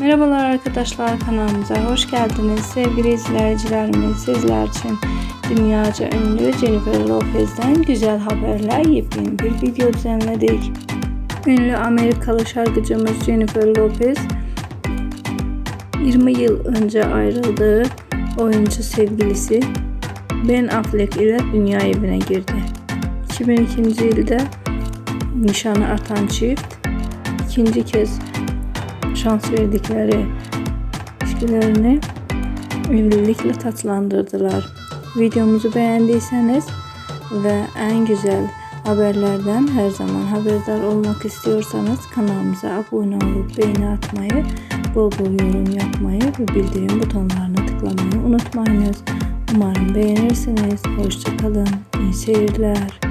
Merhabalar arkadaşlar kanalımıza hoş geldiniz. Sevgili izleyicilerimiz sizler için dünyaca ünlü Jennifer Lopez'den güzel haberler yepyeni bir video düzenledik. Ünlü Amerikalı şarkıcımız Jennifer Lopez 20 yıl önce ayrıldığı oyuncu sevgilisi Ben Affleck ile dünya evine girdi. 2002 yılda nişanı artan çift ikinci kez şans verdikleri ilişkilerini evlilikle tatlandırdılar. Videomuzu beğendiyseniz ve en güzel haberlerden her zaman haberdar olmak istiyorsanız kanalımıza abone olup beğeni atmayı, bol bol yorum yapmayı ve bildirim butonlarına tıklamayı unutmayınız. Umarım beğenirsiniz. Hoşçakalın. İyi seyirler.